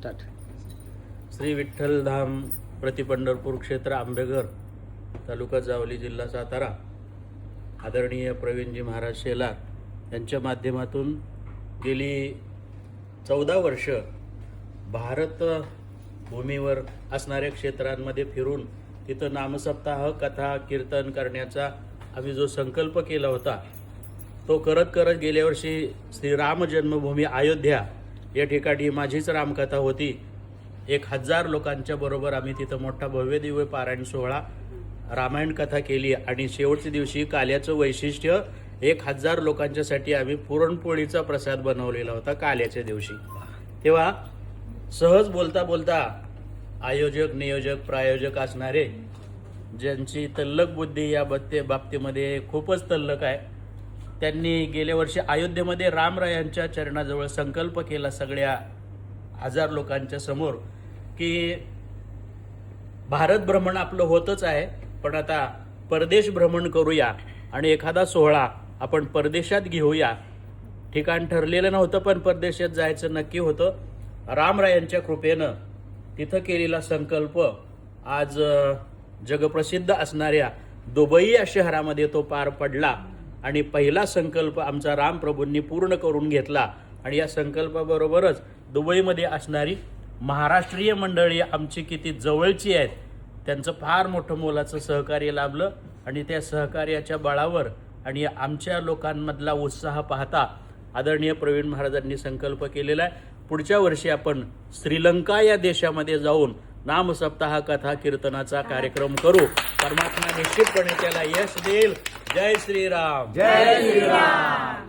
Start Shri विठ्ठलधाम प्रतिपंढरपूर क्षेत्र आंबेघर तालुका जावली जिल्हा सातारा. आदरणीय प्रवीणजी महाराज शेलार यांच्या माध्यमातून गेली चौदा वर्ष भारत भूमीवर असणाऱ्या क्षेत्रांमध्ये फिरून तिथं नामसप्ताह कथा कीर्तन करण्याचा आम्ही जो संकल्प केला होता तो करत करत गेल्या वर्षी श्रीराम जन्मभूमी अयोध्या या ठिकाणी माझीच रामकथा होती. एक हजार लोकांच्या बरोबर आम्ही तिथं मोठा भव्य दिव्य पारायण सोहळा रामायण कथा केली आणि शेवटच्या दिवशी काल्याचं वैशिष्ट्य एक हजार लोकांच्यासाठी आम्ही पुरणपोळीचा प्रसाद बनवलेला होता काल्याच्या दिवशी. तेव्हा सहज बोलता बोलता आयोजक नियोजक प्रायोजक असणारे ज्यांची तल्लक बुद्धी या बत्ते बाबतीमध्ये खूपच तल्लक आहे त्यांनी गेल्या वर्षी अयोध्येमध्ये रामरायांच्या चरणाजवळ संकल्प केला सगळ्या हजार लोकांच्या समोर की भारत भ्रमण आपलं होतच आहे पण आता परदेश भ्रमण करूया आणि एखादा सोहळा आपण परदेशात घेऊया. ठिकाण ठरलेलं नव्हतं पण परदेशात जायचं नक्की होतं. रामरायांच्या कृपेनं तिथं केलेला संकल्प आज जगप्रसिद्ध असणाऱ्या दुबई या शहरामध्ये तो पार पडला. आणि पहिला संकल्प आमचा रामप्रभूंनी पूर्ण करून घेतला. आणि या संकल्पाबरोबरच दुबईमध्ये असणारी महाराष्ट्रीय मंडळी आमची किती जवळची आहेत त्यांचं फार मोठं मोलाचं सहकार्य लाभलं. आणि त्या सहकार्याच्या बळावर आणि आमच्या लोकांमधला उत्साह पाहता आदरणीय प्रवीण महाराजांनी संकल्प केलेला आहे. पुढच्या वर्षी आपण श्रीलंका या देशामध्ये जाऊन नामसप्ताह कथा कीर्तनाचा कार्यक्रम करू. परमात्मा निश्चितपणे त्याला यश देईल. जय श्रीराम. जय श्रीराम.